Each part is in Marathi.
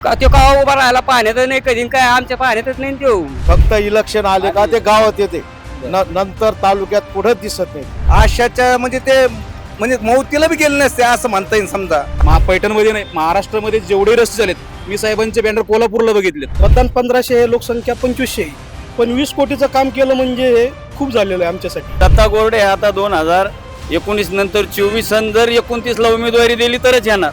का तो का उभा राहायला पाण्यातच नाही कधी काय? आमच्या पाण्यातच नाही तो फक्त इलेक्शन आले का ते गावात येते. न- नंतर तालुक्यात पुढे दिसत नाही. आशाच्या म्हणजे ते म्हणजे मौतीला बी गेले नसते असं म्हणता येईल समजा. पैठणमध्ये नाही महाराष्ट्रामध्ये जेवढे रस्ते झालेत मी साहेबांचे बॅनर कोल्हापूरला बघितलेत. मतदान पंधराशे आहे लोकसंख्या पंचवीसशे आहे. पण वीस कोटीचं काम केलं म्हणजे हे खूप झालेलं आहे आमच्यासाठी. दत्ता गोरडे आता दोन हजार एकोणीस नंतर चोवीस जर एकोणतीसला उमेदवारी दिली तरच येणार.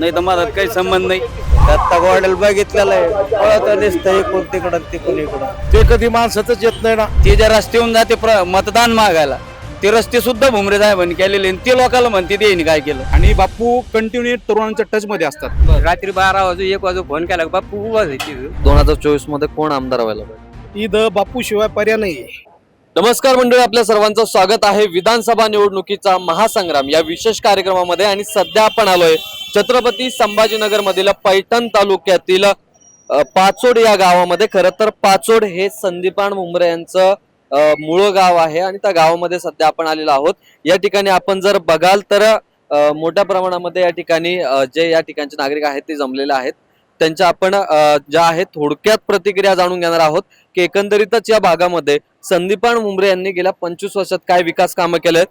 नाही तर माझा काही संबंध नाही. दत्ता गोवाड्याला बघितलेलं आहे. पळत दिसतंय इकडून तिकडं तिकडून इकडं ते कधी माणसातच येत नाही ना. ते ज्या रस्त्याहून जाते प्र- मतदान मागायला ते रस्ते सुद्धा भुमरे साहेबांनी केलेले आणि ते लोकांना म्हणते ते काय केलं? आणि बापू कंटिन्यू तरुणांच्या टच मध्ये असतात. रात्री बारा वाजू एक वाजू फोन केला का बापू उभा जायची दोन हजार चोवीसमध्ये कोण आमदार व्हायला पाहिजे? इथं बापू शिवाय पर्याय नाही नमस्कार मंडळी आपल्या सर्वांचं स्वागत आहे विधानसभा निवडणुकीचा महासंग्राम या विशेष कार्यक्रमामध्ये. आणि सध्या आपण आलोय छत्रपती संभाजीनगर मधील पैठण तालुक्यातील पाचोड या गावामध्ये खरं तर पाचोड हे संदीपान मुंबरे यांचं मूळ गाव आहे आणि त्या गावामध्ये सध्या आपण आलेलो आहोत. या ठिकाणी आपण जर बघाल तर मोठ्या प्रमाणामध्ये या ठिकाणी जे या ठिकाणचे नागरिक आहेत ते जमलेले आहेत. त्यांच्या आपण ज्या आहेत थोडक्यात प्रतिक्रिया जाणून घेणार आहोत की एकंदरीतच या भागामध्ये संदीपान मुंबरे यांनी गेल्या पंचवीस वर्षात काय विकास कामं केले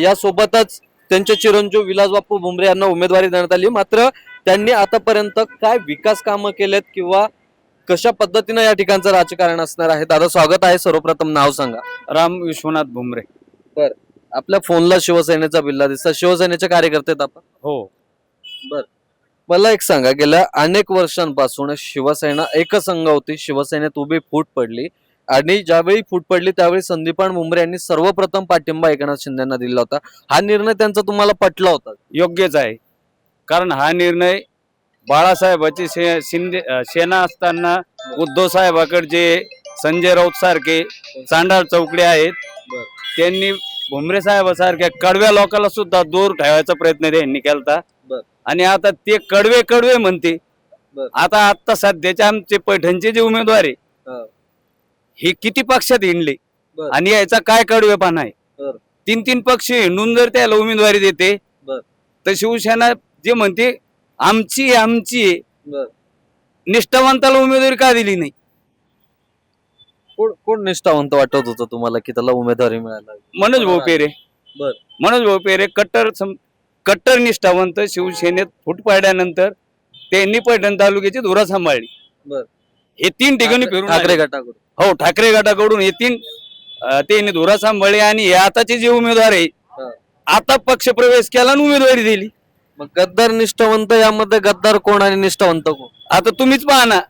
यासोबतच त्यांचे चिरंजीव विलास बापू भुमरे यांना उमेदवारी देण्यात आली. मात्र त्यांनी आतापर्यंत काय विकास कामं केलेत किंवा कशा पद्धतीनं या ठिकाणचं राजकारण असणार आहे? दादा स्वागत आहे. सर्वप्रथम नाव सांगा. राम विश्वनाथ भुमरे. आपल्या फोनला शिवसेनेचा बिल्ला दिसता शिवसेनेचे कार्यकर्ते आहेत आपण? हो. मला एक सांगा. गेल्या अनेक वर्षांपासून शिवसेना एकसंघ होती. शिवसेनेत उभी फूट पडली. आणि ज्यावेळी फूट पडली त्यावेळी संदीपान मुंबरे यांनी सर्वप्रथम पाठिंबा एकनाथ शिंदेना दिला होता. हा निर्णय त्यांचा तुम्हाला पटला होता? योग्यच आहे. कारण हा निर्णय बाळासाहेबाची शे- शिंदे सेना असताना उद्धव साहेबाकडे जे संजय राऊत सारखे चांडाळ चौकडे आहेत. त्यांनी भुमरे साहेबासारख्या कडव्या लोकांना सुद्धा दूर ठेवायचा प्रयत्न त्यांनी केलता. बर. आणि आता ते कडवे कडवे म्हणते. आता आता सध्याचे आमचे पैठणचे जे उमेदवार आहे हा. किती पक्षात हिंडले. आणि याचा काय कडवेपणा आहे. तीन तीन पक्ष हिंडून जर त्याला उमेदवारी देते. तर शिवसेना जे म्हणते आमची आमची. निष्ठावंताला उमेदवारी का दिली नाही कोण कोण निष्ठावंत वाटत होतं तुम्हाला की त्याला उमेदवारी मिळायला मनोज भाऊ पेरे. मनोज भाऊ पेरे कट्टर कट्टर निष्ठावंत शिवसेनेत फूट पाडल्यानंतर त्यांनी पैठण तालुक्याची धुरा सांभाळली बर. हे तीन ठिकाणी फिरून ठाकरे. गटाकडून हो ठाकरे गटाकडून तीन अं, त्यांनी धुरा सांभाळली आणि हे आताचे जे उमेदवार आहे. आता पक्ष प्रवेश केला आणि उमेदवारी दिली. मग गद्दार निष्ठावंत यामध्ये गद्दार कोण आणि निष्ठावंत कोण? आता तुम्हीच पहा ना.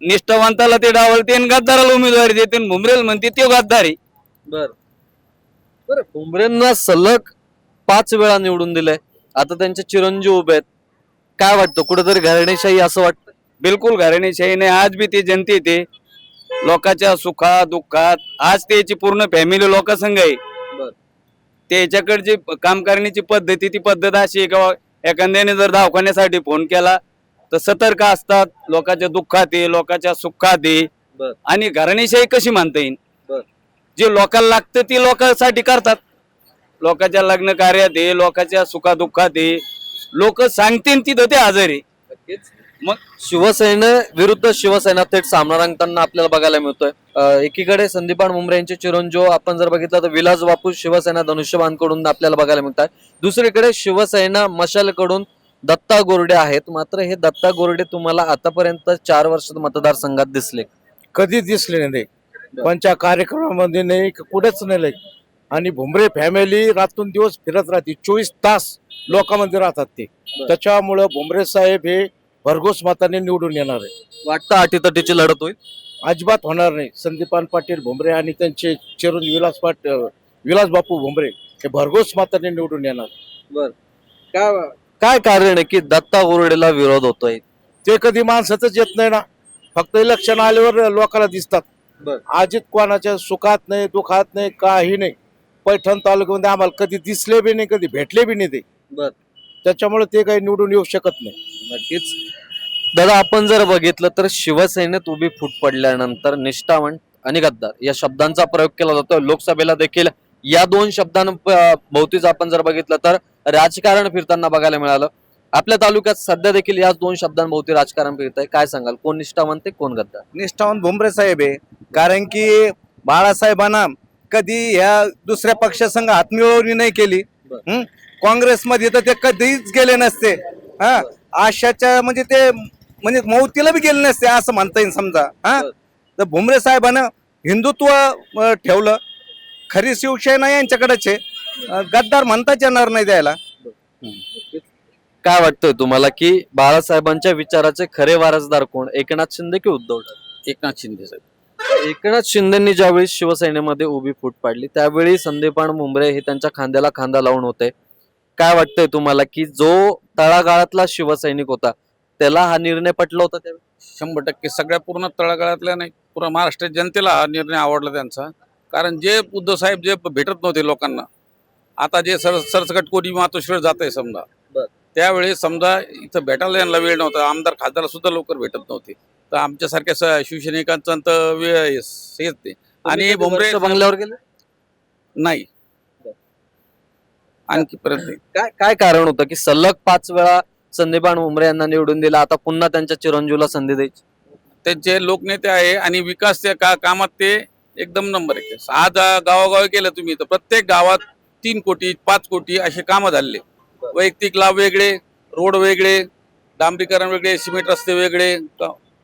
निष्ठावंताला ते डावलते आणि गद्दाराला उमेदवारी देते भुमरेल म्हणते ते गद्दार आहे. बर. बर भुमरेंना सलग पाच वेळा निवडून दिलंय. आता त्यांचे चिरंजीव उभे आहेत. काय वाटतं? कुठेतरी घराणेशाही असं वाटतं? बिलकुल घराणेशाही नाही. आज बी ते जनते ते लोकांच्या सुखात दुःखात आज त्याची पूर्ण फॅमिली लोकसंघ आहे. बर. त्याच्याकडची काम करण्याची पद्धती ती पद्धत अशी आहे का एखाद्याने जर दवाखान्यासाठी फोन केला तर सतर्क असतात. लोकांच्या दुःखात आहे लोकांच्या सुखात बर. आणि घराणेशाही कशी मानता येईल बर. जे लोकांना लागतं ते लोकांसाठी करतात. लोकांच्या लग्न कार्यात आहे लोकांच्या सुखादुःखात आहे. लोक सांगतील तिथं ते हजर आहे. मग शिवसेने विरुद्ध शिवसेना थेट सामना रंगताना आपल्याला बघायला मिळतोय. एकीकडे संदीपान मुंबरे यांचे चिरंजीव आपण जर बघितलं तर विलास बापू शिवसेना धनुष्यबाणकडून आपल्याला बघायला मिळतात. दुसरीकडे शिवसेना मशाल कडून दत्ता गोरडे आहेत. मात्र हे दत्ता गोरडे तुम्हाला आतापर्यंत चार वर्षात मतदारसंघात दिसले. कधी दिसले नाही. कोणत्या कार्यक्रमामध्ये नाही कुठेच नाही. आणि भुमरे फॅमिली रातून दिवस फिरत राहते. चोवीस तास लोकांमध्ये राहतात ते. त्याच्यामुळं भुमरे साहेब हे भरघोस मताने निवडून येणार आहे. वाटतं अटीतटीची लढत होईल? अजिबात होणार नाही. संदीपान पाटील भुमरे आणि त्यांचे चिरून विलास पाट विलास बापू भुमरे हे भरघोस मताने निवडून येणार. काय कारण आहे की दत्ता गोरडेला विरोध होतोय? ते कधी माणसातच येत नाही ना. फक्त इलेक्शन आल्यावर लोकांना दिसतात. बर. अजित कोणाच्या सुखात नाही दुखात नाही काही नाही. पैठण तालुक्यामध्ये आम्हाला कधी दिसले बी नाही कधी भेटले बी नाही ते. बर. त्याच्यामुळे ते काही निवडून येऊ शकत नाही. नक्कीच. दादा आपण जर बघितलं तर शिवसेनेत उभी फूट पडल्यानंतर निष्ठावंत आणि गद्दार या शब्दांचा प्रयोग केला जातो. लोकसभेला देखील या दोन शब्दां भोवतीच आपण जर बघितलं तर राजकारण फिरताना बघायला मिळालं. आपल्या तालुक्यात सध्या देखील याच दोन शब्दांभोवती राजकारण फिरत आहे काय सांगाल? कोण निष्ठावंत आहे कोण गद्दार? निष्ठावंत भुमरे साहेब आहे. कारण की बाळासाहेबांना कधी ह्या दुसऱ्या पक्षासंघ हातमिळवणी नाही केली? काँग्रेसमध्ये तर ते कधीच गेले नसते. हा? आशाच्या म्हणजे ते म्हणजे मौतीला बी गेले नसते असं म्हणता येईल समजा हा. तर भुमरे साहेबांना हिंदुत्व ठेवलं. खरी शिवसेना यांच्याकडेच आहे. गद्दार म्हणताच येणार नाही द्यायला. काय वाटतंय तुम्हाला की बाळासाहेबांच्या विचाराचे खरे वारसदार कोण? एकनाथ शिंदे की उद्धव ठाकरे? एकनाथ शिंदे साहेब. एकनाथ शिंदेनी ज्यावेळी शिवसेनेमध्ये उभी फूट पाडली त्यावेळी संदीपान मुंबरे हे त्यांच्या खांद्याला खांदा लावून होते. काय वाटतंय तुम्हाला की जो तळागाळातला शिवसैनिक होता त्याला हा निर्णय पटला होता त्यावेळी? शंभर टक्के. सगळ्या पूर्ण तळागाळातल्या नाही पूर्ण महाराष्ट्र जनतेला हा निर्णय आवडला त्यांचा. कारण जे उद्धव साहेब जे भेटत नव्हते लोकांना आता जे सर सरसकट कोणी मातोश्रीवर जात आहे समजा. त्यावेळी समजा इथं भेटायला यांना वेळ नव्हता आमदार खासदार सुद्धा लवकर भेटत नव्हते. तर आमच्यासारख्या स- शिवसैनिकांचा तर वेळ हेच नाही आणि भुमरे बंगल्यावर गेले? नाही. आणखी पर्यंत नाही. काय काय कारण होतं की सलग पाच वेळा संदीपान उमरे यांना निवडून दिला. आता पुन्हा त्यांच्या चिरंजीवला संधी द्यायची. त्यांचे लोकनेते आहे आणि विकास का कामात ते एकदम नंबर एक आज गावागाव केलं गेलं तुम्ही तर प्रत्येक गावात तीन कोटी पाच कोटी असे कामं झाले वैयक्तिक लाभ वेगळे रोड वेगळे डांबरीकरण वेगळे सिमेंट रस्ते वेगळे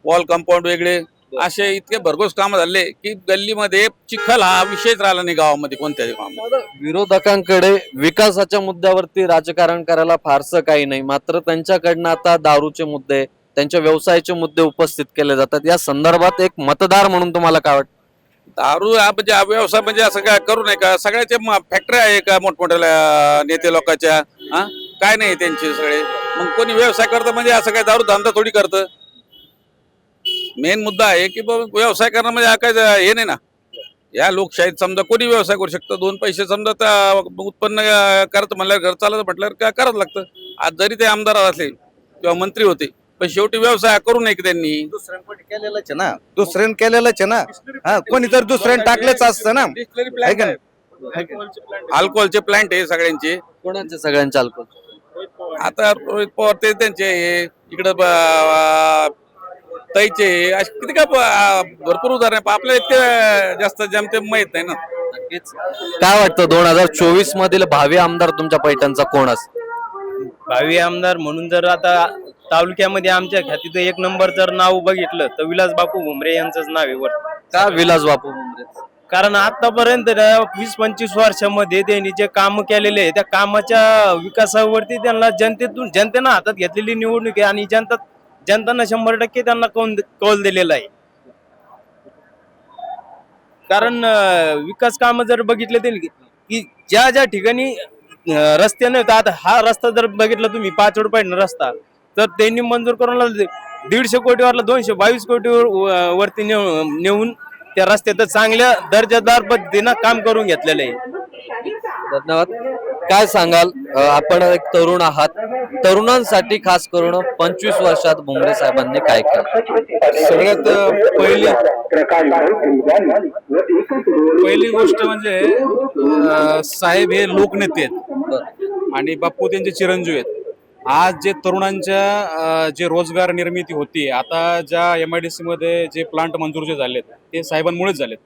वॉल कंपाऊंड वेगळे असे इतके भरघोस कामं झाले की गल्लीमध्ये चिखल हा विषयच राहिला नाही गावामध्ये कोणत्याही कामात. विरोधकांकडे विकासाच्या मुद्द्यावरती राजकारण करायला फारसं काही नाही. मात्र त्यांच्याकडनं आता दारूचे मुद्दे त्यांच्या व्यवसायाचे मुद्दे उपस्थित केले जातात. या संदर्भात एक मतदार म्हणून तुम्हाला काय वाटतं? दारू हा म्हणजे हा व्यवसाय म्हणजे असं काय करू नये का? सगळ्याचे फॅक्टरी आहे का मोठमोठ्या नेते लोकांच्या? हा? काय नाही त्यांचे सगळे. मग कोणी व्यवसाय करतं म्हणजे असं काय दारू धंदा थोडी करतं? मेन मुद्दा आहे की बाबा व्यवसाय करणं म्हणजे हा काय हे नाही ना. या लोकशाहीत समजा कोणी व्यवसाय करू शकतं? दोन पैसे समजा त्या उत्पन्न करत म्हणल्यावर घर चालत म्हटल्यावर काय करावं लागतं? आज जरी ते आमदार असले किंवा मंत्री होते पण शेवटी व्यवसाय करू नये की त्यांनी? दुसऱ्यांकडे केलेलंच आहे ना. दुसऱ्यानं केलेलंच आहे ना. हा कोणी तर दुसऱ्यानं टाकलेच असतं ना. आहे. का नाही? अल्कोहोलचे प्लांट आहे सगळ्यांचे. कोणाचे सगळ्यांचे अल्कोहोल? आता रोहित पवार ते त्यांचे हे, इकडं ब- तैचे असे किती का ब- भरपूर उदाहरण आपल्याला इतके जास्त जमते माहीत नाही ना. नक्कीच. काय वाटतं दोन हजार चोवीस मधील भावी आमदार तुमच्या पैठणचा कोण असेल? भावी आमदार म्हणून जर आता तालुक्यामध्ये आमच्या ख्यातीचं एक नंबर जर नाव बघितलं तर विलास बापू भुमरे यांचंच नाव आहे वर. का विलास बापू मुंबरे कारण आतापर्यंत वीस पंचवीस वर्षामध्ये त्यांनी जे काम केलेले आहे त्या कामाच्या विकासावरती त्यांना जनतेतून जनतेनं हातात घेतलेली निवडणूक आहे आणि जनता जनतानं शंभर टक्के त्यांना कौन कौल दिलेला आहे. कारण अं, विकास काम जर बघितले ते की ज्या ज्या ठिकाणी अं, रस्ते नाही आता हा रस्ता जर बघितला तुम्ही पाच रुपये रस्ता तर त्यांनी मंजूर करून लावले. दीडशे कोटीवरला दोनशे बावीस कोटीवर व- वरती नेऊ- नेऊन त्या रस्त्यात चांगल्या दर्जादार पद्धतीनं काम करून घेतलेलं आहे. धन्यवाद. काय सांगाल? आपण एक तरुण आहात. तरुणांसाठी खास करून पंचवीस वर्षात भुमरे साहेबांनी काय केलं? सगळ्यात पहिली पहिली गोष्ट म्हणजे साहेब हे लोकनेते आहेत. आणि बाप्पू त्यांचे चिरंजीव आहेत. आज जे तरुणांच्या जे रोजगार निर्मिती होती आता ज्या एम आय डी सी मध्ये जे प्लांट मंजूर जे झालेत ते साहेबांमुळेच झालेत.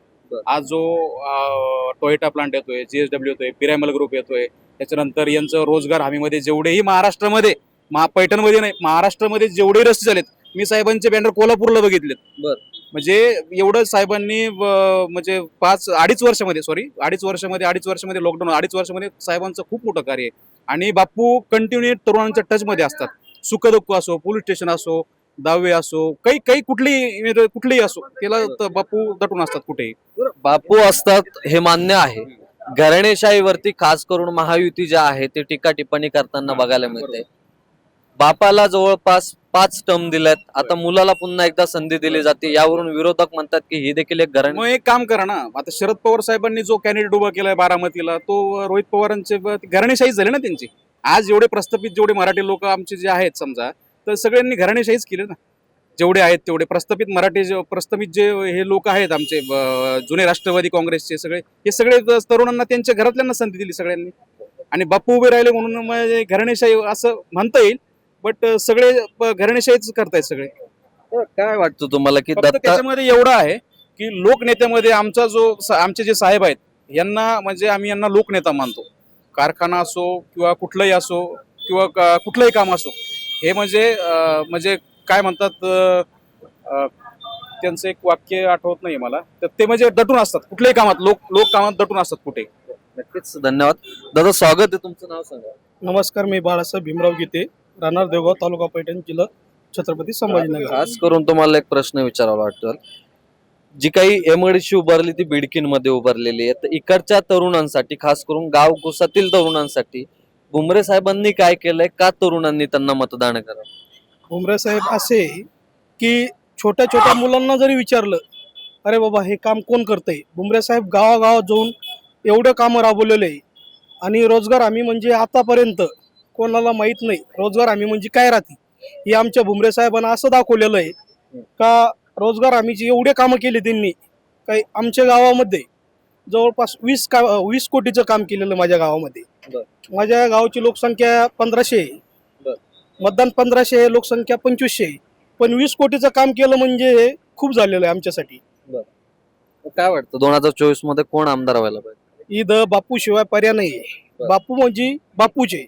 आज जो टोयोटा प्लांट येतोय जीएसडब्ल्यू येतोय पिरायमल ग्रुप येतोय त्याच्यानंतर यांचं रोजगार हमीमध्ये जेवढेही महाराष्ट्रामध्ये महा पैठणमध्ये नाही महाराष्ट्रामध्ये जेवढे रस्ते झालेत मी साहेबांचे बॅनर कोल्हापूरला बघितलेत. बर. म्हणजे एवढं साहेबांनी म्हणजे पाच अडीच वर्षामध्ये सॉरी अडीच वर्षामध्ये अडीच वर्षामध्ये लॉकडाऊन अडीच वर्षामध्ये साहेबांचं खूप मोठं कार्य आहे. आणि बाप्पू कंटिन्यू तरुणांच्या टचमध्ये असतात. सुखदुःख असो पोलीस स्टेशन असो दहावे असो काही काही कुठलीही कुठलेही असो त्याला बापू दटून असतात कुठेही. बापू असतात हे मान्य आहे. घराणेशाहीवरती खास करून महायुती ज्या आहे ते टीका टिप्पणी करताना बघायला मिळते. बापाला जवळपास पाच टर्म दिल्यात. आता मुलाला पुन्हा एकदा संधी दिली जाते. यावरून विरोधक म्हणतात की ही देखील एक घराणे मग एक काम करा ना. आता शरद पवार साहेबांनी जो कॅन्डिडेट उभा केलाय बारामतीला तो रोहित पवारांचे घराणेशाहीच झाली ना त्यांची. आज जेवढे प्रस्थापित जेवढे मराठी लोक आमचे जे आहेत समजा तर सगळ्यांनी घराणेशाहीच केली ना. जेवढे आहेत तेवढे. प्रस्थापित मराठी जे प्रस्थापित जे हे लोक आहेत आमचे जुने राष्ट्रवादी काँग्रेसचे सगळे हे सगळे तरुणांना त्यांच्या घरातल्यांना संधी दिली सगळ्यांनी. आणि बापू उभे राहिले म्हणून म्हणजे घराणेशाही असं म्हणता येईल बट सगळे घराणेशाहीच करतायत सगळे. काय वाटतं तुम्हाला की त्याच्यामध्ये एवढं आहे की लोकनेत्यामध्ये आमचा जो आमचे जे साहेब आहेत यांना म्हणजे आम्ही यांना लोकनेता मानतो. कारखाना असो किंवा कुठलंही असो किंवा कुठलंही काम असो. हे म्हणजे म्हणजे काय म्हणतात त्यांचं एक वाक्य आठवत नाही मला. तर ते म्हणजे दटून असतात. कुठल्याही कामात लोक लोक कामात दटून असतात कुठे. नक्कीच धन्यवाद. दादा स्वागत आहे तुमचं नाव सांगा. नमस्कार मी बाळासाहेब भीमराव गीते राहणार देवगाव तालुका पैठण जिल्हा छत्रपती संभाजीनगर. खास करून तुम्हाला एक प्रश्न विचारावा वाटतो जी काही एमआयडीसी उभारली ती बिडकीनमध्ये उभारलेली आहे. तर इकडच्या तरुणांसाठी खास करून गाव कुसातील तरुणांसाठी भुमरे साहेबांनी काय केलंय? का तरुणांनी त्यांना मतदान करा भुमरे साहेब असे की छोट्या छोट्या मुलांना जरी विचारलं अरे बाबा हे काम कोण करतंय? भुमरे साहेब गावागावात जाऊन एवढं कामं राबवलेलं आहे. आणि रोजगार हमी म्हणजे आतापर्यंत कोणाला माहीत नाही. रोजगार हमी म्हणजे काय राहते? हे आमच्या भुमरे साहेबांना असं दाखवलेलं आहे का रोजगार हमीची एवढे कामं केले त्यांनी काही आमच्या गावामध्ये जवळपास वीस का वीस कोटीचं काम केलेलं माझ्या गावामध्ये. माझ्या गावाची लोकसंख्या पंधराशे आहे. मतदान पंधराशे आहे लोकसंख्या पंचवीसशे आहे. पण वीस कोटीचं काम केलं म्हणजे खूप झालेलं आहे आमच्यासाठी. काय वाटतं? दोन हजार चोवीसमध्ये कोण आमदार व्हायला पाहिजे? इथं बापू शिवाय पर्याय नाही. बापू म्हणजे बापूचे.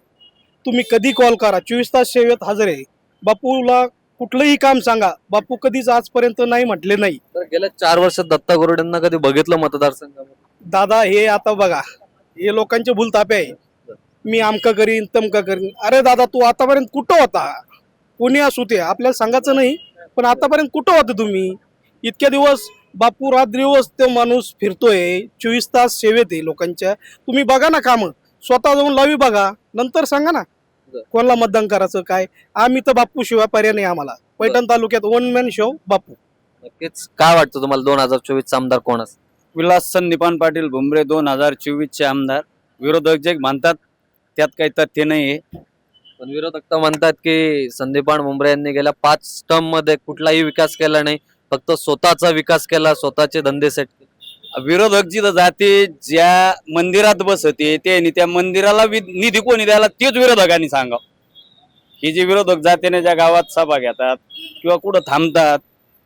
तुम्ही कधी कॉल करा. चोवीस तास सेवेत हजर आहे. बापूला कुठलंही काम सांगा. बापू कधीच आजपर्यंत नाही म्हटले नाही. तर गेल्या चार वर्षात दत्ता गोरड्यांना कधी बघितलं मतदारसंघामध्ये? दादा हे आता बघा हे लोकांचे भूलतापे आहे. मी आमका करीन तमका करीन. अरे दादा तू आतापर्यंत कुठं होता? कोणी असू ते आपल्याला सांगायचं नाही पण आतापर्यंत कुठं होते तुम्ही? इतक्या दिवस बापू रात दिवस तो माणूस फिरतोय चोवीस तास सेवेत आहे लोकांच्या. तुम्ही बघा ना कामं स्वतः जाऊन लावी बघा. नंतर सांगा ना कोणाला मतदान करायचं काय? आम्ही तर बापू शिवाय पर्याय नाही आम्हाला. पैठण तालुक्यात वन मॅन शो बापू. नक्कीच. काय वाटतं तुम्हाला दोन हजार चोवीस आमदार कोण असेल? विलास संदीपान पाटील भुमरे दोन हजार चोवीसचे आमदार. विरोधक जे म्हणतात त्यात काही तथ्य नाही आहे पण विरोधक तर म्हणतात की संदीपान मुंबरे यांनी गेल्या पाच टर्ममध्ये कुठलाही विकास केला नाही. फक्त स्वतःचा विकास केला स्वतःचे धंदे सेट विरोधक जिथं जाते ज्या मंदिरात बसते त्यांनी त्या मंदिराला निधी कोणी द्यायला तेच विरोधकांनी सांगा हे जे विरोधक जातीने ज्या गावात सभा घेतात किंवा कुठं थांबतात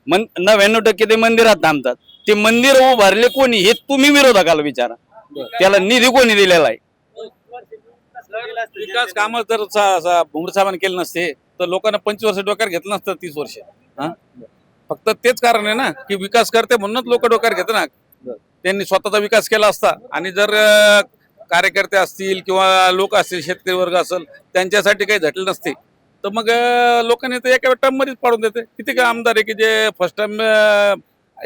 मन नव्याण्णव टक्के ते मंदिरात थांबतात. ते मंदिर उभारले कोणी हे तुम्ही विरोधकाला विचारा. त्याला निधी कोणी दिलेला आहे? विकास कामं जर भुमरे साहेबांनी केले नसते तर लोकांना पंचवीस वर्ष डोक्यावर घेतलं नसतं तीस वर्ष. हा? फक्त तेच कारण आहे ना की विकास करते म्हणूनच लोक डोक्यावर घेतात ना. त्यांनी स्वतःचा विकास केला असता. आणि जर कार्यकर्ते असतील किंवा लोक असतील शेतकरी वर्ग असेल त्यांच्यासाठी काही झटले नसते. तर मग लोकांनी तर एका टर्म मध्येच पाडून देते. किती काय आमदार आहे की जे फर्स्ट टाइम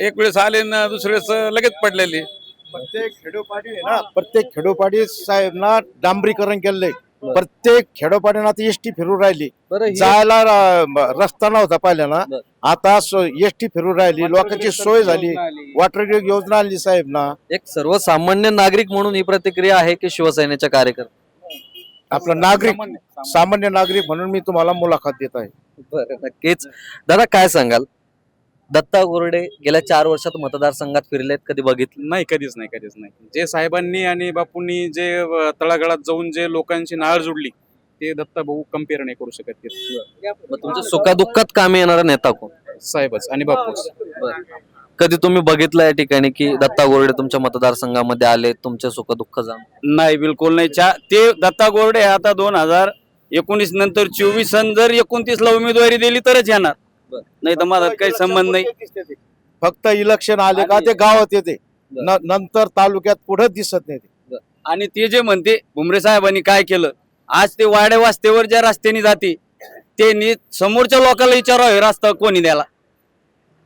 एक वेळेस आले ना दुसऱ्या वेळेस अं, लगेच पडलेले. प्रत्येक खेडोपाडी आहे ना प्रत्येक खेडोपाडी साहेब ना डांबरीकरण केलंय. प्रत्येक खेडोपाडीनं आता एसटी फिरून राहिली. बरं जायला र- रस्ता नव्हता पहिल्या ना. बरं. आता एसटी फिरून राहिली लोकांची सोय झाली. वॉटर योजना आणली साहेब ना एक सर्वसामान्य नागरिक म्हणून ही प्रतिक्रिया आहे की शिवसेनेच्या कार्यकर्ते? आपला नागरिक सामान्य नागरिक म्हणून मी तुम्हाला मुलाखत देत आहे. बरं नक्कीच. दादा काय सांगाल? दत्ता गोरडे गेल्या चार वर्षात मतदारसंघात फिरलेत कधी बघितलं? नाही कधीच नाही कधीच नाही. जे साहेबांनी आणि बापूंनी जे तळागाळात जाऊन जे लोकांची नाळ जोडली ते दत्ता भाऊ कंपेअर नाही करू शकत. मग तुमच्या सुखादुःखात कामी येणारा नेता कोण? साहेबच आणि बापूच. कधी तुम्ही बघितलं या ठिकाणी की दत्ता गोरडे तुमच्या मतदारसंघामध्ये आले तुमचे सुखदुःख जाण नाही बिलकुल नाही. चा ते दत्ता गोरडे आता दोन हजार एकोणीस नंतर चोवीस जर एकोणतीस ला उमेदवारी दिली तरच येणार. नाही तर माझा काही संबंध नाही. फक्त इलेक्शन आले का ते गावात येते. न- नंतर तालुक्यात पुढे दिसत नाही ते. आणि ते जे म्हणते भुमरे साहेबांनी काय केलं? आज ते वाड्या वास्त्यावर ज्या रस्त्याने जाते त्यांनी समोरच्या लोकांना विचारावं हे रस्ता कोणी द्याला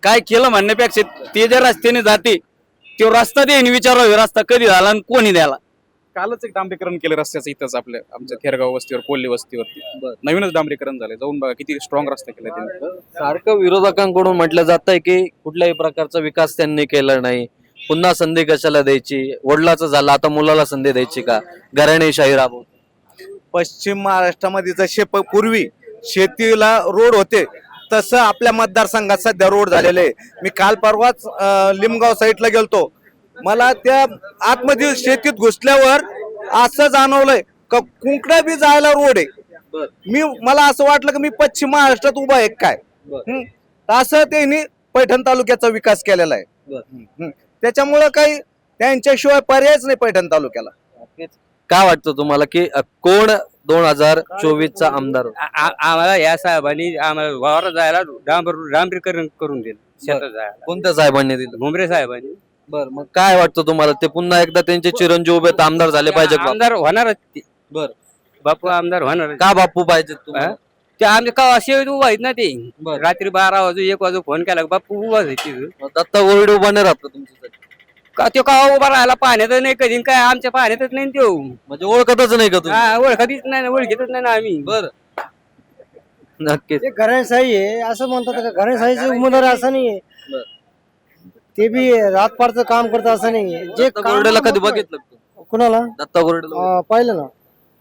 काय केलं म्हणण्यापेक्षा ते ज्या रस्त्याने जाते तो रस्ता त्यांनी विचारावं हे रस्ता कधी झाला आणि कोणी द्याला कालच एक डांबरीकरण केलं रस्त्याचं इथंच आपल्या आमच्या थेरगाव वस्तीवर कोल्हे वस्तीवरती. नवीनच डांबरीकरण झाले जाऊन बघा किती स्ट्रॉंग रस्ता केला त्यांनी. सारखं विरोधकांकडून म्हटलं जात आहे की कुठल्याही प्रकारचा विकास त्यांनी केला नाही. पुन्हा संधी कशाला द्यायची? वडिलाचं झालं आता मुलाला संधी द्यायची का? घराणेशाही राबव. पश्चिम महाराष्ट्रामध्ये जसे प- पूर्वी शेतीला रोड होते तसं आपल्या मतदारसंघात सध्या रोड झालेले आहे. मी काल परवाच अं, लिमगाव साईडला गेलतो. मला त्या आतमध्ये शेतीत घुसल्यावर असं जाणवलंय का कुंकड्या बी जायला रोड आहे. मी मला असं वाटलं की मी पश्चिम महाराष्ट्रात उभा आहे काय. असं त्यांनी पैठण तालुक्याचा विकास केलेला आहे. त्याच्यामुळं काही त्यांच्याशिवाय पर्यायच नाही पैठण तालुक्याला. काय वाटतं तुम्हाला की कोण दोन हजार चोवीस चा आमदार? आम्हाला या साहेबांनी आम्हाला वावरात जायला डांबर डांबरीकरण करून दिलं शेतात जायला. कोणत्या साहेबांनी दिलं? भुमरे साहेबांनी. बर मग काय वाटतं तुम्हाला? ते पुन्हा एकदा त्यांचे चिरंजीव उभे आहेत, आमदार झाले पाहिजे का? आमदार होणारच ते. बर. बापू आमदार होणार का बापू पाहिजे तुम्हाला? ते आमचे का असे उभा आहेत ना ते? बर. रात्री बारा वाजू एक वाजू फोन केला की बापू उभा आहे तिथं. मग दत्ता गोरडे उभा नाही राहत का तुमच्यासाठी? का तो का उभा राहायला पाण्यात नाही कधी काय आमच्या पाण्यातच नाही तो. म्हणजे ओळखतच नाही का तुम्ही? हा, ओळखतच नाही ना, ओळखीतच नाही ना आम्ही. बर. नक्कीच. ते घराणशाही आहे असं म्हणतात का? घराणशाहीचे उमेदवार असं नाहीये बर. ते बी रातपारचं काम करत असं नाहीये जे दत्ता गोरडेला कधी बघितलं का? कुणाला? दत्ता गोरडेला अं, पाहिलं ना.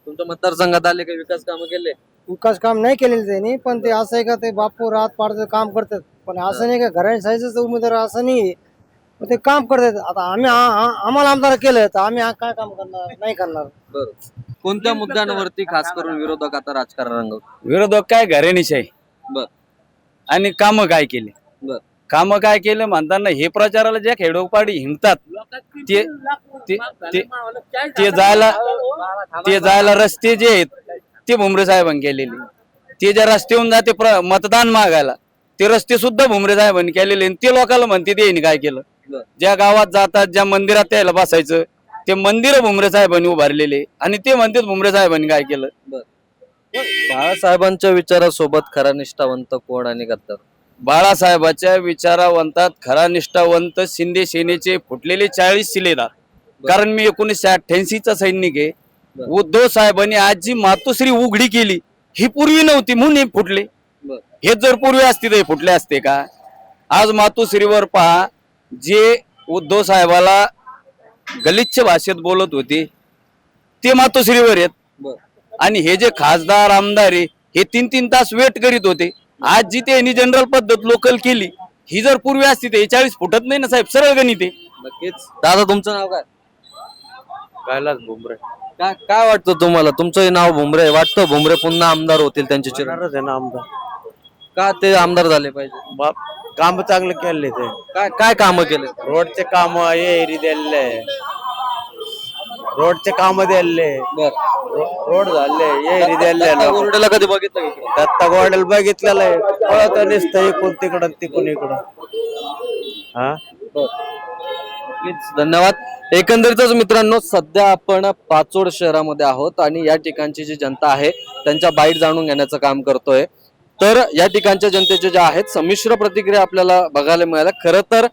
तुमच्या मतदारसंघात आले काही विकास कामं केले? विकास काम नाही केलेलं त्यांनी पण ते असं आहे का ते बापू रातपारचं काम करतात. पण असं नाही का घराणशाहीच उमेदवार असं नाही पण ते काम करतात. आता आम्ही आ- आ- आम्हाला आमदार केलं तर आम्ही आ- काय काम करणार? नाही करणार. बर. कोणत्या मुद्द्यांवरती खास करून विरोधक आता राजकारण रंगवतात? विरोधक काय घरेनिशाही बर. आणि काम काय केले? बर. काम काय केलं म्हणताना हे प्रचाराला ज्या खेडोपाडी हिंडतात ते ते- ते- ते जायला ते जायला रस्ते जे आहेत ते भुमरे साहेबांनी केलेले. ते ज्या रस्त्याहून जाते प्र- मतदान मागायला ते रस्ते सुद्धा भुमरे साहेबांनी केलेले आणि ते लोकांना म्हणते ते काय केलं. ज्या गावात जातात ज्या मंदिरात त्याला बसायचं ते मंदिर भुमरे साहेबांनी उभारलेले आणि ते म्हणतात भुमरे साहेबांनी काय केलं? बाळासाहेबांच्या विचारासोबत खरा निष्ठावंत कोण आणि गद्दार बाळासाहेबाच्या विचारावंतात खरा निष्ठावंत शिंदे सेनेचे फुटलेले चाळीस शिलेदार. कारण मी एकोणीसशे अठ्ठ्याऐंशीचा सैनिक आहे. उद्धव साहेबांनी आज जी मातोश्री उघडी केली. ही पूर्वी नव्हती म्हणून हे फुटले. हेच जर पूर्वी असते तर हे फुटले असते का? आज मातोश्रीवर पहा जे उद्धव साहेबाला गलिच्छ भाषेत बोलत होते ते मातोश्रीवर आहेत. आणि हे जे खासदार आमदार आहे हे तीन तीन तास वेट करीत होते. आज जी त्यांनी जनरल पद्धत लोकल केली ही जर पूर्वी असती तर हे चाळीस फुटत नाही ना साहेब? सरळ गणित आहे. नक्कीच. दादा तुमचं नाव काय? कैलास भुमरे. काय काय वाटतं तुम्हाला? तुमचं हे नाव भुमरे आहे. वाटतं भुमरे पुन्हा आमदार होतील त्यांचे चिरंजीव आमदार. का ते आमदार झाले पाहिजे? बाप काम चांगले केले ते. काय काय कामं केले? रोडचे काम एरी दिले रोडचे काम दिले. बर. रोड झाले एरी दिले कधी बघितलं का? दत्ता गोडेल बघितलेलं आहे. कळत नसतं इकडून तिकडं तिकडून इकडं हा? नक्कीच. धन्यवाद. एकंदरीतच मित्रांनो सध्या आपण पाचोड शहरामध्ये आहोत आणि या ठिकाणची जी जनता आहे त्यांच्या बाईट जाणून घेण्याचं काम करतोय. तर या ठिकाणच्या जनतेचे जे आहेत संमिश्र प्रतिक्रिया आपल्याला बघायला मिळाल्या. खरं तर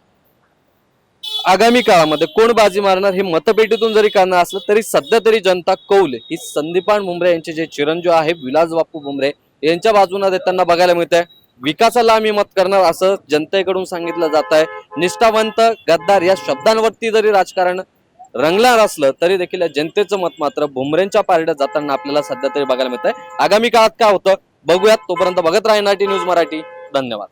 आगामी काळामध्ये कोण बाजी मारणार हे मतपेटीतून जरी करणार असलं तरी सध्या तरी जनता कौल ही संदीपान भुमरे यांचे जे चिरंजीव आहे विलास बापू भुमरे यांच्या बाजूने देताना बघायला मिळत आहे विकासाला आम्ही मत करणार असं जनतेकडून सांगितलं जात आहे निष्ठावंत गद्दार या शब्दांवरती जरी राजकारण रंगणार असलं तरी देखील या जनतेचं मत मात्र भुमरेंच्या पारड्यात जाताना आपल्याला सध्या तरी बघायला मिळत आहे आगामी काळात काय होतं? बघूयात. तोपर्यंत बघत राहा टी न्यूज मराठी. धन्यवाद.